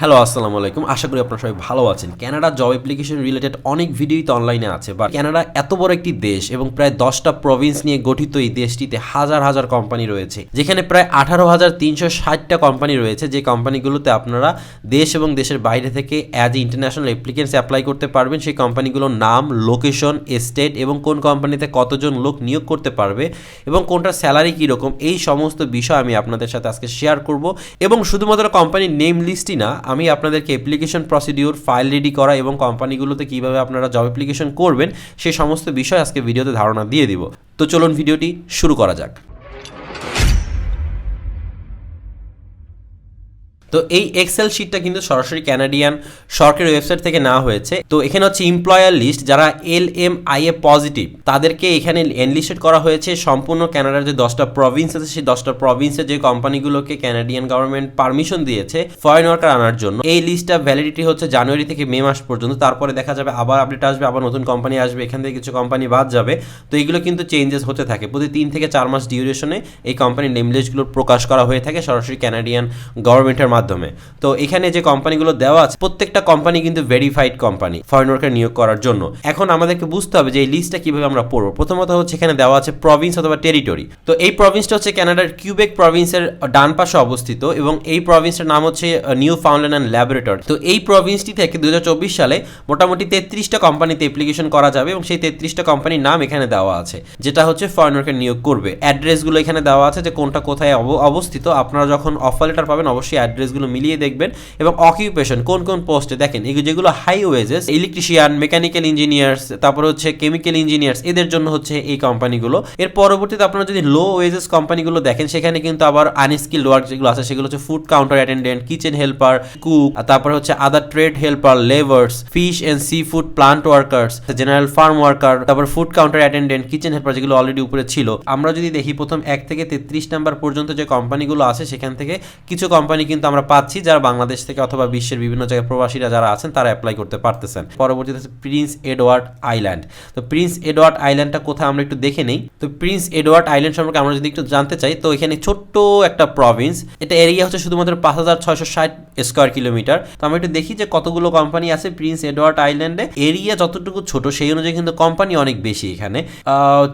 Hello, আসসালামু আলাইকুম। আশা করি আপনারা সবাই ভালো আছেন। ক্যানাডা জব অ্যাপ্লিকেশন রিলেটেড অনেক ভিডিওই তো অনলাইনে আছে বা ক্যানাডা এত বড় একটি দেশ এবং প্রায় দশটা প্রভিন্স নিয়ে গঠিত এই দেশটিতে হাজার হাজার কোম্পানি রয়েছে, যেখানে প্রায় আঠারো হাজার তিনশো ষাটটা কোম্পানি রয়েছে, যে কোম্পানিগুলোতে আপনারা দেশ এবং দেশের বাইরে থেকে অ্যাজ ইন্টারন্যাশনাল অ্যাপ্লিকেন্টস অ্যাপ্লাই করতে পারবেন। সেই কোম্পানিগুলোর নাম লোকেশন স্টেট এবং কোন কোম্পানিতে কতজন লোক নিয়োগ করতে পারবে এবং কোনটার স্যালারি কীরকম, এই সমস্ত বিষয় আমি আপনাদের সাথে আজকে শেয়ার করব। এবং শুধুমাত্র কোম্পানির নেম লিস্টই না আমি আপনাদেরকে অ্যাপ্লিকেশন প্রসিডিউর ফাইল রেডি করা এবং কোম্পানিগুলোতে কীভাবে আপনারা জব অ্যাপ্লিকেশন করবেন, সে সমস্ত বিষয় আজকে ভিডিওতে ধারণা দিয়ে দিব। তো চলুন ভিডিওটি শুরু করা যাক। তো এই এক্সেল শিটটা কিন্তু সরাসরি ক্যানাডিয়ান সরকারি ওয়েবসাইট থেকে নেওয়া হয়েছে। তো এখানে হচ্ছে এমপ্লয়ার লিস্ট যারা L M I A positive তাদেরকে এখানে এনলিস্টেড করা হয়েছে। সম্পূর্ণ ক্যানাডার যে দশটা প্রভিন্স আছে, সেই দশটা প্রভিন্সে যে কোম্পানিগুলোকে ক্যানাডিয়ান গভর্নমেন্ট পারমিশন দিয়েছে ফরেন ওয়ার্কার আনার জন্য। এই লিস্টটা ভ্যালিডিটি হচ্ছে জানুয়ারি থেকে মে মাস পর্যন্ত। তারপরে দেখা যাবে আবার আপডেট আসবে, আবার নতুন কোম্পানি আসবে, এখান থেকে কিছু কোম্পানি বাদ যাবে। তো এইগুলো কিন্তু চেঞ্জেস হতে থাকে। প্রতি তিন থেকে চার মাস ডিউরেশনে এই কোম্পানির নেম লিস্টগুলো প্রকাশ করা হয়ে থাকে। সরাসরি ক্যানাডিয়ান গভর্নমেন্টের মাধ্যমে। তো এখানে যে কোম্পানিগুলো দেওয়া আছে, প্রত্যেকটা কোম্পানি কিন্তু ভেরিফাইড কোম্পানি ফরেন ওয়ার্কার নিয়োগ করার জন্য। এখন আমাদেরকে বুঝতে হবে যে এই লিস্টটা কীভাবে আমরা পড়ব। প্রথমত হচ্ছে এখানে দেওয়া আছে প্রভিন্স অথবা টেরিটরি তো এই প্রভিন্সটা হচ্ছে কানাডার কিউবেক প্রভিন্সের ডান পাশে অবস্থিত এবং এই প্রভিন্সের নাম হচ্ছে নিউ ফাউন্ডেন অ্যান্ড ল্যাবরেটরি তো এই প্রভিন্সটি থেকে দু হাজার চব্বিশ সালে মোটামুটি তেত্রিশটা কোম্পানিতে অ্যাপ্লিকেশন করা যাবে এবং সেই তেত্রিশটা কোম্পানির নাম এখানে দেওয়া আছে, যেটা হচ্ছে ফরেন ওয়ার্কার নিয়োগ করবে। অ্যাড্রেসগুলো এখানে দেওয়া আছে যে কোনটা কোথায় অব- অবস্থিত। আপনারা যখন অফার লেটার পাবেন, অবশ্যই অ্যাড্রেসগুলো মিলিয়ে দেখবেন এবং অকিউপেশন কোন কোন পোস্টে দেখেন এগুলো যেগুলো high wages electrician mechanical engineers তারপর হচ্ছে কেমিক্যাল ইঞ্জিনিয়ার্স এদের জন্য হচ্ছে এই কোম্পানিগুলো এর পরবর্তীতে আপনারা যদি লো ওয়েজেস কোম্পানিগুলো দেখেন, সেখানে কিন্তু আবার আনস্কিল্ড ওয়ার্ক যেগুলো আছে, সেগুলো হচ্ছে food counter attendant kitchen helper cook তারপরে হচ্ছে other trade helper labours fish and seafood plant workers general farm worker তারপর food counter attendant kitchen helper যেগুলো অলরেডি উপরে ছিল। আমরা যদি দেখি, প্রথম এক থেকে তেত্রিশ নাম্বার পর্যন্ত যে কোম্পানিগুলো আছে, সেখান থেকে কিছু কোম্পানি কিন্তু আমরা পাচ্ছি, যারা বাংলাদেশ থেকে অথবা বিশ্বের বিভিন্ন জায়গায় প্রবাসীরা যারা আছেন, তারা অ্যাপ্লাই করতে পারতেছেন। পরবর্তীতে প্রিন্স এডওয়ার্ড আইল্যান্ড তো প্রিন্স এডওয়ার্ড আইল্যান্ডটা কোথায় আমরা একটু দেখে নেই। তো প্রিন্স এডওয়ার্ড আইল্যান্ড সম্পর্কে আমরা যদি একটু জানতে চাই, তো এখানে ছোট্ট একটা প্রভিন্স এটা এরিয়া হচ্ছে শুধুমাত্র পাঁচ হাজার ছয়শো ষাট স্কোয়ার কিলোমিটার তো আমরা একটু দেখি যে কতগুলো কোম্পানি আছে প্রিন্স এডওয়ার্ড আইল্যান্ডে এরিয়া যতটুকু ছোট, সেই অনুযায়ী কিন্তু কোম্পানি অনেক বেশি এখানে।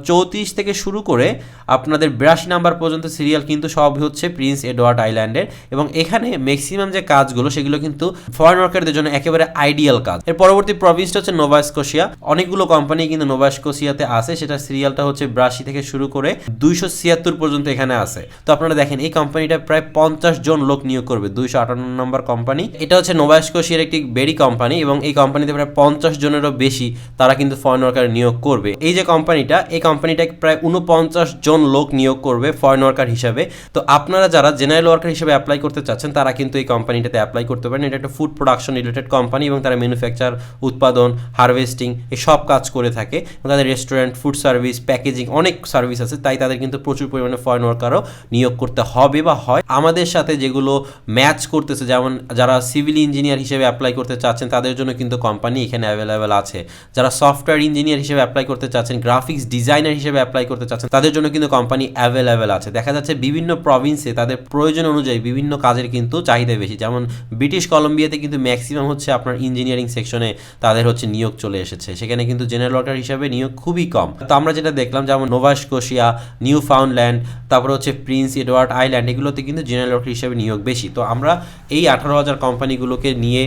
চৌত্রিশ থেকে শুরু করে আপনাদের বিরাশি নাম্বার পর্যন্ত সিরিয়াল কিন্তু সব হচ্ছে প্রিন্স এডওয়ার্ড আইল্যান্ডের এবং এখানে ম্যাক্সিমাম যে কাজগুলো, সেগুলো কিন্তু ফরেন ওয়ার্কারদের জন্য একেবারে আইডিয়াল কাজ। এর পরবর্তী প্রভিন্সটা হচ্ছে নোভা স্কোশিয়া অনেকগুলো কোম্পানি কিন্তু নোভা স্কোশিয়াতে আছে। সেটা সিরিয়ালটা হচ্ছে বিরাশি থেকে শুরু করে দুইশো ছিয়াত্তর পর্যন্ত এখানে আছে। তো আপনারা দেখেন, এই কোম্পানিটা প্রায় পঞ্চাশ জন লোক নিয়োগ করবে, দুইশো আটান্ন নম্বর কোম্পানি এটা হচ্ছে নোভা স্কোশিয়ার একটি বেরি কোম্পানি এবং এই কোম্পানিতে প্রায় পঞ্চাশ জনেরও বেশি তারা কিন্তু ফরেন ওয়ার্কার নিয়োগ করবে। এই যে কোম্পানিটা এই কোম্পানিটা প্রায় উনপঞ্চাশ জন লোক নিয়োগ করবে ফরেন ওয়ার্কার হিসাবে। তো আপনারা যারা জেনারেল ওয়ার্কার হিসেবে অ্যাপ্লাই করতে চাচ্ছেন কিন্তু এই কোম্পানিটাতে অ্যাপ্লাই করতে পারেন। এটা একটা ফুড প্রোডাকশন রিলেটেড কোম্পানি এবং তারা ম্যানুফ্যাকচার উৎপাদন হারভেস্টিং এই সব কাজ করে থাকে। তাদের রেস্টুরেন্ট ফুড সার্ভিস প্যাকেজিং অনেক সার্ভিস আছে। তাই তাদের কিন্তু প্রচুর পরিমাণে ফরেন ওয়ার্কারও নিয়োগ করতে হবে বা হয়। আমাদের সাথে যেগুলো ম্যাচ করতেছে, যেমন যারা সিভিল ইঞ্জিনিয়ার হিসেবে অ্যাপ্লাই করতে চাচ্ছেন, তাদের জন্য কিন্তু কোম্পানি এখানে অ্যাভেলেবেল আছে। যারা সফটওয়্যার ইঞ্জিনিয়ার হিসেবে অ্যাপ্লাই করতে চাচ্ছেন গ্রাফিক্স ডিজাইনার হিসেবে অ্যাপ্লাই করতে চাচ্ছেন, তাদের জন্য কিন্তু কোম্পানি অ্যাভেলেবেল আছে। দেখা যাচ্ছে বিভিন্ন প্রভিন্সে তাদের প্রয়োজন অনুযায়ী বিভিন্ন কাজের কিন্তু চাহিদা বেশি। যেমন ব্রিটিশ কলম্বিয়াতে কিন্তু ম্যাক্সিমাম হচ্ছে আপনার ইঞ্জিনিয়ারিং সেকশনে তাদের হচ্ছে নিয়োগ চলে এসেছে। সেখানে কিন্তু জেনারেল ওয়ার্কার হিসাবে নিয়োগ খুবই কম। তো আমরা যেটা দেখলাম, যেমন নোভাস্কোশিয়া নিউ ফাউন্ডল্যান্ড তারপর হচ্ছে প্রিন্স এডওয়ার্ড আইল্যান্ড এগুলোতে কিন্তু জেনারেল ওয়ার্কার হিসাবে নিয়োগ বেশি। তো আমরা এই আঠারো হাজার কোম্পানিগুলোকে নিয়ে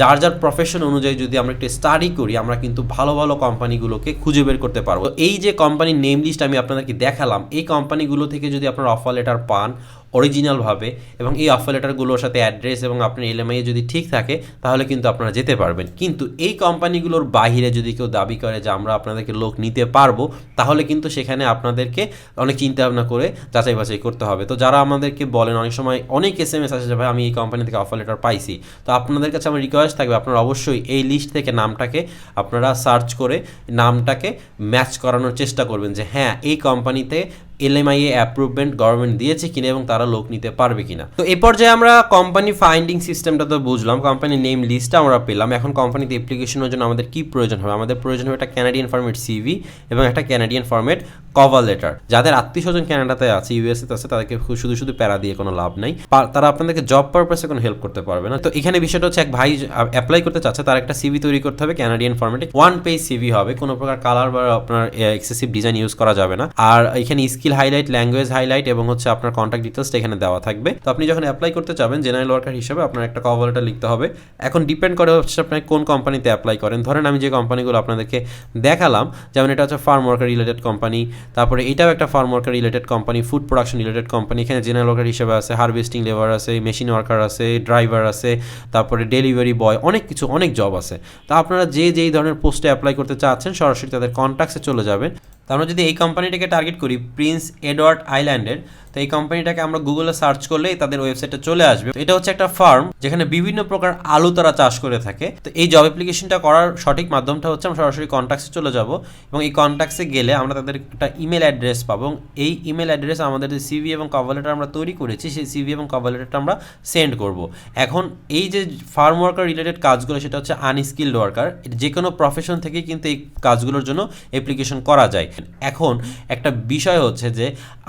যার যার প্রফেশন অনুযায়ী যদি আমরা একটু স্টাডি করি, আমরা কিন্তু ভালো ভালো কোম্পানিগুলোকে খুঁজে বের করতে পারব। এই যে কোম্পানির নেম লিস্ট আমি আপনাদেরকে দেখালাম, এই কোম্পানিগুলো থেকে যদি আপনারা অফার লেটার পান অরিজিনালভাবে এবং এই অফার লেটারগুলোর সাথে অ্যাড্রেস এবং আপনার এলএমআই যদি ঠিক থাকে, তাহলে কিন্তু আপনারা যেতে পারবেন। কিন্তু এই কোম্পানিগুলোর বাইরে যদি কেউ দাবি করে যে আমরা আপনাদেরকে লোক নিতে পারব, তাহলে কিন্তু সেখানে আপনাদেরকে অনেক চিন্তা ভাবনা করে যাচাই বাছাই করতে হবে। তো যারা আমাদেরকে বলেন, অনেক সময় অনেক এস এম এস আছে যে, ভাই, আমি এই কোম্পানি থেকে অফার লেটার পাইছি। তো আপনাদের কাছে আমার রিকোয়েস্ট থাকবে, আপনারা অবশ্যই এই লিস্ট থেকে নামটাকে আপনারা সার্চ করে নামটাকে ম্যাচ করানোর চেষ্টা করবেন যে হ্যাঁ এই কোম্পানিতে এলএমআইএ অ্যাপ্রুভমেন্ট গভর্নমেন্ট দিয়েছে কিনা এবং তারা লোক নিতে পারবে কিনা। তো এই পর্যায়ে আমরা কোম্পানি ফাইন্ডিং সিস্টেমটা তো বুঝলাম কোম্পানি নেম লিস্টটা আমরা পেলাম। এখন কোম্পানিতে অ্যাপ্লিকেশনের জন্য আমাদের কি প্রয়োজন হবে? আমাদের প্রয়োজন হবে একটা ক্যানাডিয়ান ফর্মেট সিভি এবং একটা ক্যানাডিয়ান ফর্মেট কভার লেটার যাদের আত্মীয় স্বজন কানাডাতে আছে ইউএসএতে আছে, তাদেরকে শুধু শুধু প্যারা দিয়ে কোনো লাভ নাই। তারা আপনাদেরকে জব পারপাসে কোনো হেল্প করতে পারবে না। তো এখানে বিষয়টা হচ্ছে এক ভাই অ্যাপ্লাই করতে চাচ্ছে, তার একটা সিভি তৈরি করতে হবে ক্যানাডিয়ান ফর্মেটে ওয়ান পেজ সিভি হবে, কোনো প্রকার কালার বা আপনার এক্সেসিভ ডিজাইন ইউজ করা যাবে না। আর এখানে স্কিল হাইলাইট ল্যাঙ্গুয়েজ হাইলাইট এবং হচ্ছে আপনার কন্ট্যাক্ট ডিটেলস এখানে দেওয়া থাকবে। তো আপনি যখন অ্যাপ্লাই করতে চাবেন জেনারেল ওয়ার্কার হিসেবে আপনার একটা কভার লেটার লিখতে হবে। এখন ডিপেন্ড করে হচ্ছে আপনি কোন কোম্পানিতে অ্যাপ্লাই করেন। ধরেন আমি যে কোম্পানিগুলো আপনাদেরকে দেখালাম, যেমন এটা হচ্ছে ফার্ম ওয়ার্কার রিলেটেড কোম্পানি তারপরে এটাও একটা farm worker related company food production related company এখানে জেনারেল ওয়ার্কার হিসেবে আছে হারভেস্টিং লেবার আছে মেশিন ওয়ার্কার আছে ড্রাইভার আছে, তারপরে ডেলিভারি বয় অনেক কিছু, অনেক জব আছে। তা আপনারা যে, যেই ধরনের পোস্টে অ্যাপ্লাই করতে চাচ্ছেন, সরাসরি তাদের কন্ট্যাক্টসে চলে যাবেন। তো আমরা যদি এই কোম্পানিটাকে টার্গেট করি প্রিন্স এডওয়ার্ড আইল্যান্ডের তো এই কোম্পানিটাকে আমরা গুগলে সার্চ করলেই তাদের ওয়েবসাইটে চলে আসবে। এটা হচ্ছে একটা ফার্ম যেখানে বিভিন্ন প্রকার আলু তারা চাষ করে থাকে। তো এই জব অ্যাপ্লিকেশনটা করার সঠিক মাধ্যমটা হচ্ছে আমরা সরাসরি কন্ট্যাক্টসে চলে যাব এবং এই কন্ট্যাক্টসে গেলে আমরা তাদের একটা ইমেল অ্যাড্রেস পাবো এবং এই ইমেল অ্যাড্রেস আমাদের যে সিভি এবং কভার লেটার আমরা তৈরি করেছি, সেই সিভি এবং কভার লেটারটা আমরা সেন্ড করব। এখন এই যে ফার্ম ওয়ার্কার রিলেটেড কাজগুলো, সেটা হচ্ছে আনস্কিল্ড ওয়ার্কার যে কোনো প্রফেশন থেকেই কিন্তু এই কাজগুলোর জন্য অ্যাপ্লিকেশন করা যায়। এখন একটা বিষয় হচ্ছে যে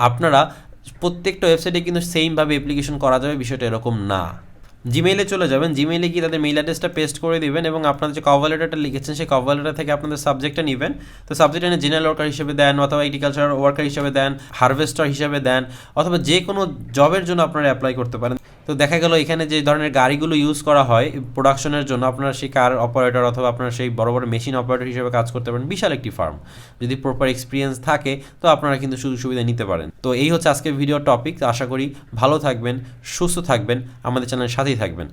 আপনারা প্রত্যেকটা ওয়েবসাইটে কিন্তু সেমভাবে অ্যাপ্লিকেশন করা যাবে, বিষয়টা এরকম না। জিমেইলে চলে যাবেন জিমেইলে গিয়ে তাদের মেইল অ্যাড্রেসটা পেস্ট করে দিবেন এবং আপনাদের যে কভার লেটারটা লিখেছেন, সেই কভার লেটার থেকে আপনাদের সাবজেক্টটা নেবেন। তো সাবজেক্ট এনে জেনারেল ওয়ার্কার হিসেবে দেন অথবা এগ্রিকালচার ওয়ার্কার হিসেবে দেন হারভেস্টার হিসেবে দেন, অথবা যে কোনো জবের জন্য আপনারা অ্যাপ্লাই করতে পারেন। তো দেখা গেল এখানে যে ধরনের গাড়িগুলো ইউজ করা হয় প্রোডাকশনের জন্য আপনার সেই কার অপারেটর অথবা আপনার সেই বড় বড় মেশিন অপারেটর হিসেবে কাজ করতে পারেন। বিশাল একটি ফার্ম যদি প্রপার এক্সপিরিয়েন্স থাকে, তো আপনারা কিন্তু সুযোগ সুবিধা নিতে পারেন। তো এই হচ্ছে আজকের ভিডিও টপিক আশা করি ভালো থাকবেন, সুস্থ থাকবেন, আমাদের চ্যানেলের সাথেই থাকবেন।